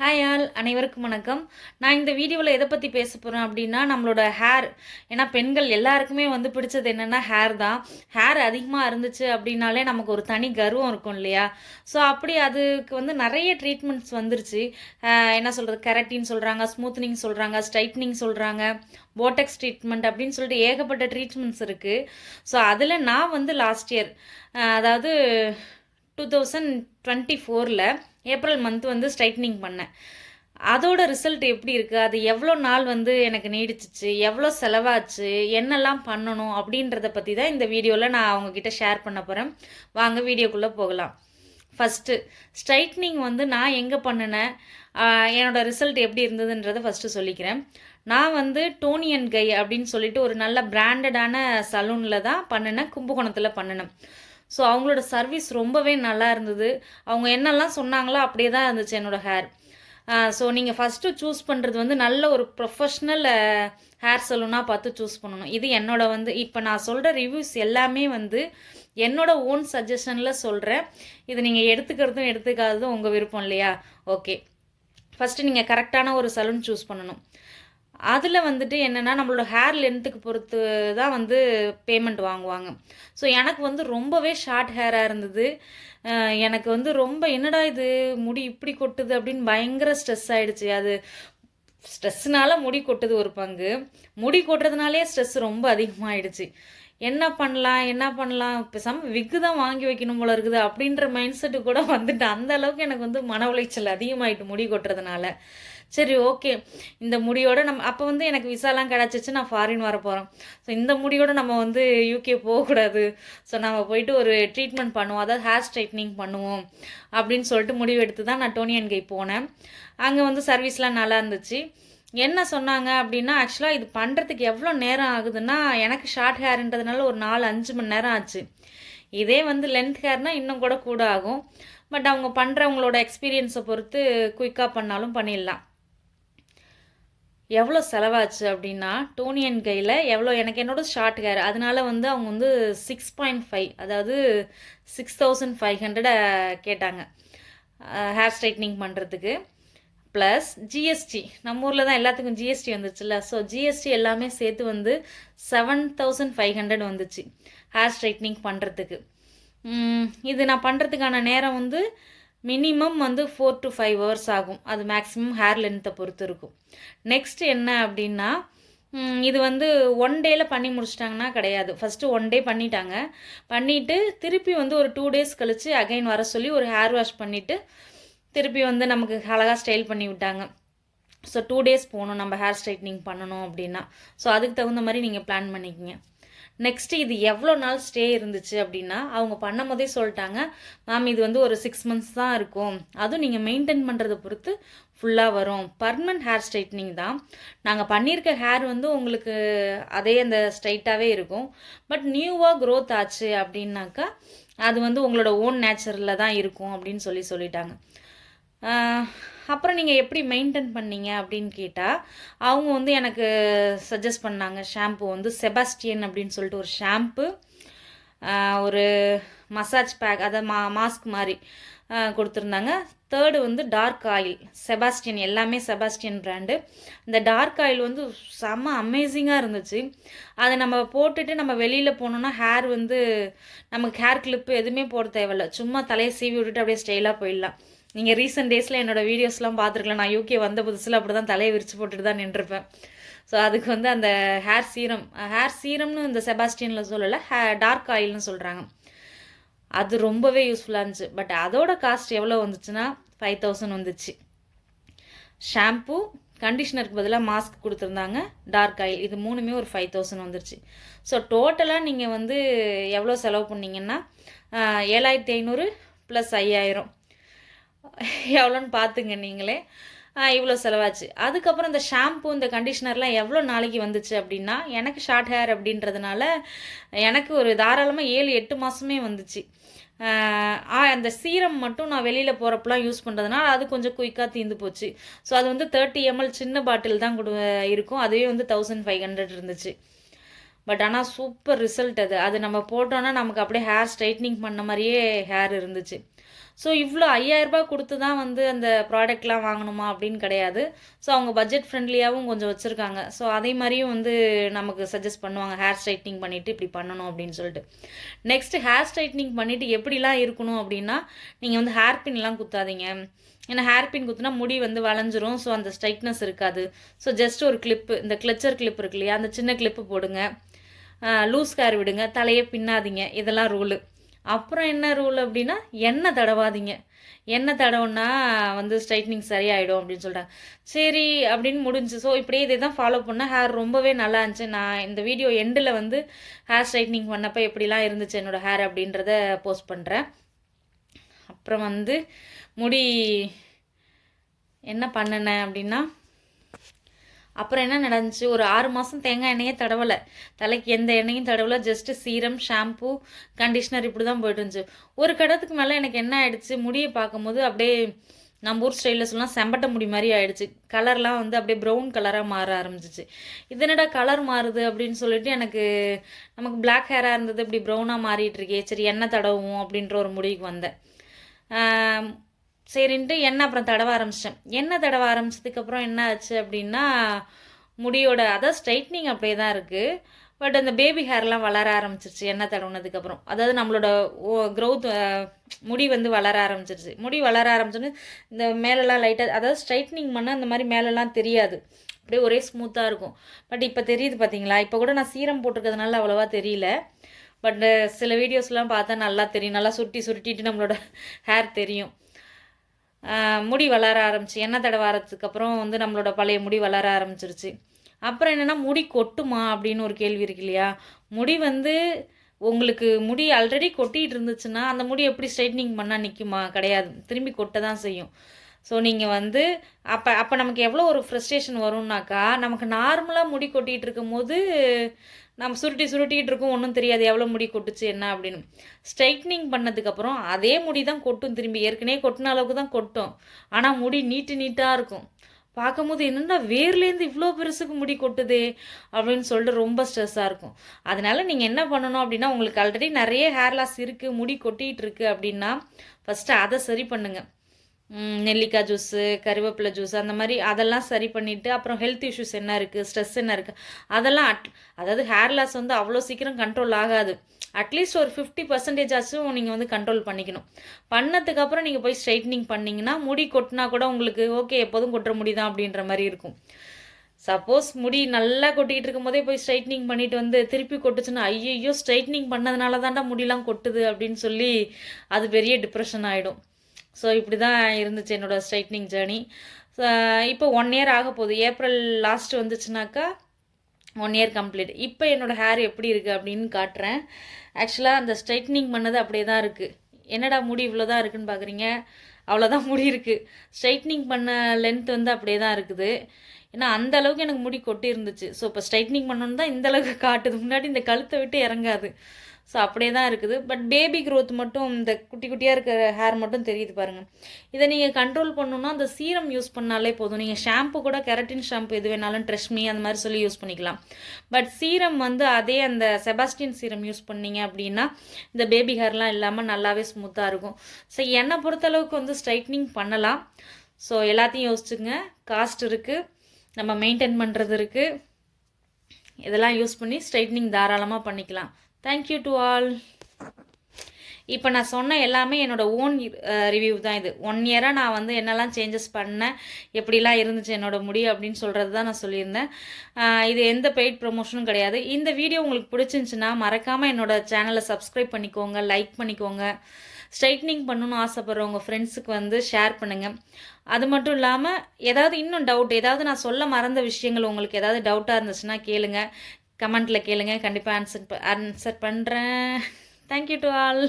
Hi all அனைவருக்கும் வணக்கம். நான் இந்த வீடியோவில் எதை பற்றி பேச போகிறேன் அப்படின்னா நம்மளோட ஹேர் ஏன்னா பெண்கள் எல்லாருக்குமே வந்து பிடிச்சது என்னென்னா ஹேர் தான். ஹேர் அதிகமாக இருந்துச்சு அப்படின்னாலே நமக்கு ஒரு தனி கர்வம் இருக்கும் இல்லையா? ஸோ அப்படி அதுக்கு வந்து நிறைய ட்ரீட்மெண்ட்ஸ் வந்துருச்சு. என்ன சொல்கிறது கெரட்டின்னு சொல்கிறாங்க ஸ்மூத்னிங் சொல்கிறாங்க ஸ்ட்ரைட்னிங் சொல்கிறாங்க போட்டெக்ஸ் ட்ரீட்மெண்ட் அப்படின்னு சொல்லிட்டு ஏகப்பட்ட ட்ரீட்மெண்ட்ஸ் இருக்குது ஸோ அதில் நான் வந்து லாஸ்ட் இயர் அதாவது டூ தௌசண்ட் டுவெண்ட்டி ஃபோரில் ஏப்ரல் மந்த் வந்து ஸ்ட்ரைட்னிங் பண்ணேன். அதோட ரிசல்ட் எப்படி இருக்குது அது எவ்வளோ நாள் வந்து எனக்கு நீடிச்சிச்சு? எவ்வளோ செலவாச்சு? என்னெல்லாம் பண்ணணும்? அப்படின்றத பற்றி தான் இந்த வீடியோவில் நான் அவங்கக்கிட்ட ஷேர் பண்ண போகிறேன் வாங்க வீடியோக்குள்ளே போகலாம். ஃபஸ்ட்டு ஸ்ட்ரைட்னிங் வந்து நான் எங்கே பண்ணினேன்? என்னோடய என்னோட ரிசல்ட் எப்படி இருந்ததுன்றதை ஃபஸ்ட்டு சொல்லிக்கிறேன். நான் வந்து டோனி அண்ட் கை அப்படின்னு சொல்லிட்டு ஒரு நல்ல பிராண்டடான சலூனில் தான் பண்ணினேன். கும்பகோணத்தில் பண்ணினேன். ஸோ அவங்களோட சர்வீஸ் ரொம்பவே நல்லா இருந்தது. அவங்க என்னெல்லாம் சொன்னாங்களோ அப்படியே தான் இருந்துச்சு என்னோடய ஹேர் ஸோ நீங்கள் ஃபஸ்ட்டு சூஸ் பண்ணுறது வந்து நல்ல ஒரு ப்ரொஃபஷ்னல் ஹேர் சலூனாக பார்த்து சூஸ் பண்ணணும். இது என்னோட வந்து இப்போ நான் சொல்கிற ரிவ்யூஸ் எல்லாமே வந்து என்னோட ஓன் சஜஷனில் சொல்கிறேன் இது நீங்கள் எடுத்துக்கிறதும் எடுத்துக்காததும் உங்கள் விருப்பம் இல்லையா? ஓகே ஃபஸ்ட்டு நீங்கள் கரெக்டான ஒரு சலூன் சூஸ் பண்ணணும். அதில் வந்துட்டு என்னென்னா நம்மளோட ஹேர் லென்த்துக்கு பொறுத்து தான் வந்து பேமெண்ட் வாங்குவாங்க. ஸோ எனக்கு வந்து ரொம்பவே ஷார்ட் ஹேராக இருந்தது. எனக்கு வந்து ரொம்ப என்னடா இது முடி இப்படி கொட்டுது அப்படின்னு பயங்கர ஸ்ட்ரெஸ் ஆகிடுச்சு அது ஸ்ட்ரெஸ்னால முடி கொட்டுது ஒரு பங்கு. முடி கொட்டுறதுனாலே ஸ்ட்ரெஸ் ரொம்ப அதிகமாகிடுச்சு என்ன பண்ணலாம் என்ன பண்ணலாம் பேசாமல் விக்கு தான் வாங்கி வைக்கணும் போல இருக்குது அப்படின்ற மைண்ட் செட்டு கூட வந்துட்டு அந்த அளவுக்கு எனக்கு வந்து மன உளைச்சல் அதிகமாயிட்டு முடி கொட்டுறதுனால. சரி ஓகே இந்த முடியோட நம்ம அப்போ வந்து எனக்கு விசாலாம் கிடச்சிச்சு நான் ஃபாரின் வர போகிறோம் ஸோ இந்த முடியோட நம்ம வந்து யூகே போகக்கூடாது. ஸோ நம்ம போயிட்டு ஒரு ட்ரீட்மெண்ட் பண்ணுவோம். அதாவது ஹேர் ஸ்ட்ரைட்னிங் பண்ணுவோம். அப்படின்னு சொல்லிட்டு முடிவு எடுத்து தான் நான் டோனியன் கை போனேன். அங்கே வந்து சர்வீஸ்லாம் நல்லா இருந்துச்சு. என்ன சொன்னாங்க அப்படின்னா ஆக்சுவலாக இது பண்ணுறதுக்கு எவ்வளோ நேரம் ஆகுதுன்னா எனக்கு ஷார்ட் ஹேர்ன்றதுனால ஒரு நாலு அஞ்சு மணி நேரம் ஆச்சு. இதே வந்து லென்த் ஹேர்னால் இன்னும் கூட கூட ஆகும். பட் அவங்க பண்ணுறவங்களோட எக்ஸ்பீரியன்ஸை பொறுத்து குயிக்காக பண்ணாலும் பண்ணிடலாம். எவ்வளோ செலவாச்சு அப்படின்னா டோனியன் கையில் எவ்வளோ எனக்கு என்னோட ஷார்ட் ஹேர் அதனால வந்து அவங்க வந்து சிக்ஸ் பாயிண்ட் ஃபைவ் அதாவது சிக்ஸ் தௌசண்ட் ஃபைவ் ஹண்ட்ரடை கேட்டாங்க. ஹேர் ஸ்ட்ரைட்னிங் பண்ணுறதுக்கு ப்ளஸ் ஜிஎஸ்டி நம்ம ஊரில் தான் எல்லாத்துக்கும் ஜிஎஸ்டி வந்துச்சுல்ல. ஸோ ஜிஎஸ்டி எல்லாமே சேர்த்து வந்து செவன் தௌசண்ட் ஃபைவ் ஹண்ட்ரட் வந்துச்சு. ஹேர் ஸ்ட்ரைட்னிங் பண்ணுறதுக்கு இது நான் பண்ணுறதுக்கான நேரம் வந்து மினிமம் வந்து ஃபோர் டு ஃபைவ் ஹவர்ஸ் ஆகும். அது மேக்ஸிமம் ஹேர் லென்த்தை பொறுத்து இருக்கும். நெக்ஸ்ட் என்ன அப்படின்னா இது வந்து ஒன் டேயில் பண்ணி முடிச்சிட்டாங்கன்னா கிடையாது. ஃபஸ்ட்டு ஒன் டே பண்ணிட்டாங்க. பண்ணிவிட்டு திருப்பி வந்து ஒரு டூ டேஸ் கழித்து அகைன் வர சொல்லி ஒரு ஹேர் வாஷ் பண்ணிவிட்டு திருப்பி வந்து நமக்கு அழகாக ஸ்டைல் பண்ணி விட்டாங்க. ஸோ டூ டேஸ் போகணும். நம்ம ஹேர் ஸ்ட்ரைட்னிங் பண்ணணும் அப்படின்னா. ஸோ அதுக்கு தகுந்த மாதிரி நீங்கள் பிளான் பண்ணிக்கங்க. நெக்ஸ்ட்டு இது எவ்வளோ நாள் ஸ்டே இருந்துச்சு அப்படின்னா அவங்க பண்ணும் போதே சொல்லிட்டாங்க மேம் இது வந்து ஒரு சிக்ஸ் மந்த்ஸ் தான் இருக்கும். அதுவும் நீங்கள் மெயின்டைன் பண்ணுறதை பொறுத்து ஃபுல்லாக வரும். பர்மனன்ட் ஹேர் ஸ்ட்ரைட்னிங் தான். நாங்கள் பண்ணியிருக்க ஹேர் வந்து உங்களுக்கு அதே அந்த ஸ்ட்ரைட்டாகவே இருக்கும். பட் நியூவாக க்ரோத் ஆச்சு அப்படின்னாக்கா அது வந்து உங்களோட ஓன் நேச்சுரலில் தான் இருக்கும் அப்படின்னு சொல்லி சொல்லிட்டாங்க. அப்புறம் நீங்கள் எப்படி மெயின்டைன் பண்ணீங்க அப்படின்னு கேட்டால் அவங்க வந்து எனக்கு சஜஸ்ட் பண்ணாங்க ஷாம்பு வந்து செபாஸ்டியன் அப்படின்னு சொல்லிட்டு ஒரு ஷாம்பு ஒரு மசாஜ் பேக் அதை மா மாஸ்க் மாதிரி கொடுத்துருந்தாங்க. தேர்டு வந்து டார்க் ஆயில் செபாஸ்டியன் எல்லாமே செபாஸ்டியன் ப்ராண்டு இந்த டார்க் ஆயில் வந்து செம்ம அமேசிங்காக இருந்துச்சு. அதை நம்ம போட்டுட்டு நம்ம வெளியில் போனோம்னா ஹேர் வந்து நமக்கு ஹேர் கிளிப்பு எதுவுமே போட தேவையில்ல. சும்மா தலையை சீவி விட்டுட்டு அப்படியே ஸ்டைலாக போயிடலாம். நீங்கள் ரீசெண்ட் டேஸில் என்னோடய வீடியோஸ்லாம் பார்த்துருக்கலாம். நான் யூகே வந்த புதுசில் அப்படி தான் தலையை விரிச்சு போட்டுட்டு தான் நின்றுருப்பேன் ஸோ அதுக்கு வந்து அந்த ஹேர் சீரம் ஹேர் சீரம்னு இந்த செபாஸ்டியனில் சொல்லலை ஹே டார்க் ஆயில்னு சொல்கிறாங்க அது ரொம்பவே யூஸ்ஃபுல்லாக இருந்துச்சு. பட் அதோட காஸ்ட் எவ்வளோ வந்துச்சுன்னா ஃபைவ் தௌசண்ட் வந்துச்சு. ஷாம்பு கண்டிஷனருக்கு பதிலாக மாஸ்க் கொடுத்துருந்தாங்க டார்க் ஆயில் இது மூணுமே ஒரு ஃபைவ் தௌசண்ட் வந்துருச்சு. ஸோ டோட்டலாக நீங்கள் வந்து எவ்வளோ செலவு பண்ணீங்கன்னா ஏழாயிரத்தி ஐநூறு ப்ளஸ் ஐயாயிரம். எவ்வளோன்னு பார்த்துங்க நீங்களே. இவ்வளோ செலவாச்சு. அதுக்கப்புறம் இந்த ஷாம்பு இந்த கண்டிஷனர்லாம் எவ்வளோ நாளைக்கு வந்துச்சு அப்படின்னா எனக்கு ஷார்ட் ஹேர் அப்படின்றதுனால எனக்கு ஒரு தாராளமாக ஏழு எட்டு மாதமே வந்துச்சு. ஆ அந்த சீரம் மட்டும் நான் வெளியில் போகிறப்பெல்லாம் யூஸ் பண்ணுறதுனால அது கொஞ்சம் குயிக்காக தீர்ந்து போச்சு. ஸோ அது வந்து தேர்ட்டி எம்எல் சின்ன பாட்டில் தான் கொடு இருக்கும். அதுவே வந்து தௌசண்ட் ஃபைவ் ஹண்ட்ரட் இருந்துச்சு. பட் ஆனால் சூப்பர் ரிசல்ட் அது. அது நம்ம போட்டோன்னா நமக்கு அப்படியே ஹேர் ஸ்ட்ரைட்னிங் பண்ண மாதிரியே ஹேர் இருந்துச்சு. ஸோ இவ்வளோ ஐயாயிரரூபா கொடுத்து தான் வந்து அந்த ப்ராடக்ட்லாம் வாங்கணுமா அப்படின்னு கிடையாது. ஸோ அவங்க பட்ஜெட் ஃப்ரெண்ட்லியாகவும் கொஞ்சம் வச்சுருக்காங்க. ஸோ அதே மாதிரியும் வந்து நமக்கு சஜஸ்ட் பண்ணுவாங்க. ஹேர் ஸ்ட்ரைட்னிங் பண்ணிவிட்டு இப்படி பண்ணணும் அப்படின்னு சொல்லிட்டு. நெக்ஸ்ட்டு ஹேர் ஸ்ட்ரைட்னிங் பண்ணிவிட்டு எப்படிலாம் இருக்கணும் அப்படின்னா நீங்கள் வந்து ஹேர் பின்லாம் குத்தாதீங்க. ஏன்னா ஹேர் பின் குத்துனா முடி வந்து வளைஞ்சிரும். ஸோ அந்த ஸ்ட்ரைட்னஸ் இருக்காது. ஸோ ஜஸ்ட் ஒரு கிளிப்பு இந்த கிளச்சர் கிளிப் இருக்கு இல்லையா? அந்த சின்ன கிளிப்பு போடுங்க. லூஸ் ஹேர் விடுங்க. தலையை பின்னாதீங்க. இதெல்லாம் ரூலு அப்புறம் என்ன ரூல் அப்படின்னா எண்ணெய் தடவாதீங்க. எண்ணெய் தடவுனா வந்து ஸ்ட்ரைட்னிங் சரியாயிடும் அப்படின்னு சொல்லிட்டாங்க சரி அப்படின்னு முடிஞ்சு ஸோ இப்படியே இதை தான் ஃபாலோ பண்ணால் ஹேர் ரொம்பவே நல்லா இருந்துச்சு. நான் இந்த வீடியோ எண்டில் வந்து ஹேர் ஸ்ட்ரைட்னிங் பண்ணப்போ எப்படிலாம் இருந்துச்சு என்னோடய ஹேர் அப்படின்றத போஸ்ட் பண்ணுறேன் அப்புறம் வந்து முடி என்ன பண்ணினேன் அப்படின்னா அப்புறம் என்ன நடந்துச்சு? ஒரு ஆறு மாதம் தேங்காய் எண்ணெயே தடவலை. தலைக்கு எந்த எண்ணெயும் தடவலை. ஜஸ்ட்டு சீரம் ஷாம்பு கண்டிஷ்னர் இப்படி தான் போயிட்டு இருந்துச்சு. ஒரு கடத்துக்கு மேலே எனக்கு என்ன ஆயிடுச்சு? முடியை பார்க்கும்போது அப்படியே நம்ம ஊர் ஸ்டைலில் சொல்லலாம் செம்பட்ட முடி மாதிரி ஆயிடுச்சு. கலர்லாம் வந்து அப்படியே ப்ரௌன் கலராக மாற ஆரம்பிச்சிச்சு. இது என்னடா கலர் மாறுது அப்படின்னு சொல்லிட்டு எனக்கு நமக்கு பிளாக் ஹேராக இருந்தது இப்படி ப்ரௌனாக மாறிட்டு இருக்கே. சரி எண்ணெய் தடவும் அப்படின்ற ஒரு முடிவுக்கு வந்தேன். சரின்ட்டு எண்ணெய் அப்புறம் தடவ ஆரம்பிச்சிட்டேன். எண்ணெய் தடவ ஆரம்பிச்சதுக்கப்புறம் என்ன ஆச்சு அப்படின்னா முடியோட அதான் ஸ்ட்ரைட்னிங் அப்படியே தான் இருக்குது பட் அந்த பேபி ஹேர்லாம் வளர ஆரம்பிச்சிருச்சு எண்ணெய் தடவுனதுக்கப்புறம் அதாவது நம்மளோட ஓ க்ரௌத் முடி வந்து வளர ஆரம்பிச்சிருச்சு. முடி வளர ஆரம்பிச்சோன்னு இந்த மேலெல்லாம் லைட்டாக அதாவது ஸ்ட்ரைட்னிங் பண்ணால் அந்த மாதிரி மேலெல்லாம் தெரியாது. அப்படியே ஒரே ஸ்மூத்தாக இருக்கும். பட் இப்போ தெரியுது பார்த்தீங்களா இப்போ கூட நான் சீரம் போட்டிருக்கிறதுனால அவ்வளோவா தெரியல. பட் சில வீடியோஸ்லாம் பார்த்தா நல்லா தெரியும். நல்லா சுருட்டி சுருட்டிட்டு நம்மளோட ஹேர் தெரியும். முடி வளர ஆரம்பிச்சு எண்ணெய் தடவை அப்புறம் வந்து நம்மளோட பழைய முடி வளர ஆரம்பிச்சிருச்சு. அப்புறம் என்னென்னா முடி கொட்டுமா அப்படின்னு ஒரு கேள்வி இருக்கு இல்லையா? முடி வந்து உங்களுக்கு முடி ஆல்ரெடி கொட்டிகிட்டு இருந்துச்சுன்னா அந்த முடி எப்படி ஸ்ட்ரைட்னிங் பண்ணால் நிற்குமா கிடையாது. திரும்பி கொட்ட தான் செய்யும். ஸோ நீங்கள் வந்து அப்போ அப்போ நமக்கு எவ்வளோ ஒரு ஃப்ரஸ்ட்ரேஷன் வரும்னாக்கா நமக்கு நார்மலாக முடி கொட்டிகிட்டு இருக்கும் போது நம்ம சுருட்டி சுருட்டிகிட்டு இருக்கோம் ஒன்றும் தெரியாது. எவ்வளோ முடி கொட்டுச்சு என்ன அப்படின்னு. ஸ்ட்ரைட்னிங் பண்ணதுக்கப்புறம் அதே முடி தான் கொட்டும் திரும்பி. ஏற்கனவே கொட்டின அளவுக்கு தான் கொட்டும். ஆனால் முடி நீட்டு நீட்டாக இருக்கும். பார்க்கும்போது என்னென்னா வேர்லேருந்து இவ்வளோ பெருசுக்கு முடி கொட்டுது அப்படின்னு சொல்லிட்டு ரொம்ப ஸ்ட்ரெஸ்ஸாக இருக்கும். அதனால் நீங்கள் என்ன பண்ணணும் அப்படின்னா உங்களுக்கு ஆல்ரெடி நிறைய ஹேர் லாஸ் இருக்குது முடி கொட்டிகிட்டு இருக்குது அப்படின்னா ஃபஸ்ட்டு அதை சரி பண்ணுங்கள் நெல்லிக்காய் ஜூஸு கருவேப்பிலை ஜூஸ் அந்த மாதிரி அதெல்லாம் சரி பண்ணிவிட்டு அப்புறம் ஹெல்த் இஷ்யூஸ் என்ன இருக்குது ஸ்ட்ரெஸ் என்ன இருக்குது அதெல்லாம் அட் அதாவது ஹேர் லாஸ் வந்து அவ்வளோ சீக்கிரம் கண்ட்ரோல் ஆகாது. அட்லீஸ்ட் ஒரு ஃபிஃப்டி பர்சன்டேஜ் ஆச்சும் நீங்கள் வந்து கண்ட்ரோல் பண்ணிக்கணும். பண்ணதுக்கப்புறம் நீங்கள் போய் ஸ்ட்ரைட்னிங் பண்ணிங்கன்னா முடி கொட்டினா கூட உங்களுக்கு ஓகே எப்போதும் கொட்டுற முடிதான் அப்படின்ற மாதிரி இருக்கும். சப்போஸ் முடி நல்லா கொட்டிக்கிட்டு இருக்கும் போதே போய் ஸ்ட்ரைட்னிங் பண்ணிட்டு வந்து திருப்பி கொட்டுச்சுன்னா ஐயோ ஸ்ட்ரைட்னிங் பண்ணதுனால தான்டா முடியெலாம் கொட்டுது அப்படின்னு சொல்லி அது பெரிய டிப்ரெஷன் ஆகிடும் ஸோ இப்படி தான் இருந்துச்சு என்னோடய ஸ்ட்ரைட்னிங் ஜேர்னி இப்போ ஒன் இயர் ஆக போகுது. ஏப்ரல் லாஸ்ட் வந்துச்சுனாக்கா ஒன் இயர் கம்ப்ளீட் இப்போ என்னோடய ஹேர் எப்படி இருக்குது அப்படின்னு காட்டுறேன். ஆக்சுவலாக அந்த ஸ்ட்ரைட்னிங் பண்ணது அப்படியே தான் இருக்குது என்னடா முடி இவ்வளோ தான் இருக்குதுன்னு பார்க்குறீங்க அவ்வளோதான் முடி இருக்குது ஸ்ட்ரைட்னிங் பண்ண லென்த் வந்து அப்படியே தான் இருக்குது. ஏன்னா அந்த அளவுக்கு எனக்கு முடி கொட்டி இருந்துச்சு ஸோ இப்போ ஸ்ட்ரைட்னிங் பண்ணணுன்னு தான் இந்த அளவுக்கு காட்டுது. முன்னாடி இந்த கழுத்தை விட்டு இறங்காது. ஸோ அப்படியே தான் இருக்குது. பட் பேபி க்ரோத் மட்டும் இந்த குட்டி குட்டியாக இருக்கிற ஹேர் மட்டும் தெரியுது பாருங்கள் இதை நீங்கள் கண்ட்ரோல் பண்ணணுன்னா அந்த சீரம் யூஸ் பண்ணாலே போதும். நீங்கள் ஷாம்பு கூட கெரட்டின் ஷாம்பு எது வேணாலும் ட்ரெஷ்மி அந்த மாதிரி சொல்லி யூஸ் பண்ணிக்கலாம். பட் சீரம் வந்து அதே அந்த செபாஸ்டின் சீரம் யூஸ் பண்ணீங்க அப்படின்னா இந்த பேபி ஹேர்லாம் இல்லாமல் நல்லாவே ஸ்மூத்தாக இருக்கும். ஸோ என்னை பொறுத்தளவுக்கு வந்து ஸ்ட்ரைட்னிங் பண்ணலாம். ஸோ எல்லாத்தையும் யோசிச்சுங்க காஸ்ட் இருக்குது நம்ம மெயின்டைன் பண்ணுறது இருக்குது இதெல்லாம் யூஸ் பண்ணி ஸ்ட்ரைட்னிங் தாராளமாக பண்ணிக்கலாம். தேங்க்யூ டு ஆல் இப்போ நான் சொன்ன எல்லாமே என்னோடய ஓன் ரிவ்யூ தான் இது. ஒன் இயராக நான் வந்து என்னெல்லாம் சேஞ்சஸ் பண்ணேன் எப்படிலாம் இருந்துச்சு என்னோடய முடி அப்படின்னு சொல்கிறது தான் நான் சொல்லியிருந்தேன். இது எந்த பெய்ட் ப்ரொமோஷனும் கிடையாது. இந்த வீடியோ உங்களுக்கு பிடிச்சிருந்துச்சின்னா மறக்காமல் என்னோடய சேனலை சப்ஸ்கிரைப் பண்ணிக்கோங்க லைக் பண்ணிக்கோங்க. ஸ்ட்ரைட்னிங் பண்ணணும்னு ஆசைப்பட்றவங்க ஃப்ரெண்ட்ஸுக்கு வந்து ஷேர் பண்ணுங்கள் அது மட்டும் இல்லாமல் ஏதாவது இன்னும் டவுட் ஏதாவது நான் சொல்ல மறந்த விஷயங்கள் உங்களுக்கு ஏதாவது டவுட்டாக இருந்துச்சுன்னா கேளுங்க. கமெண்ட்டில் கேளுங்க. கண்டிப்பாக ஆன்சர் ஆன்சர் பண்ணுறேன் தேங்க்யூ டு ஆல்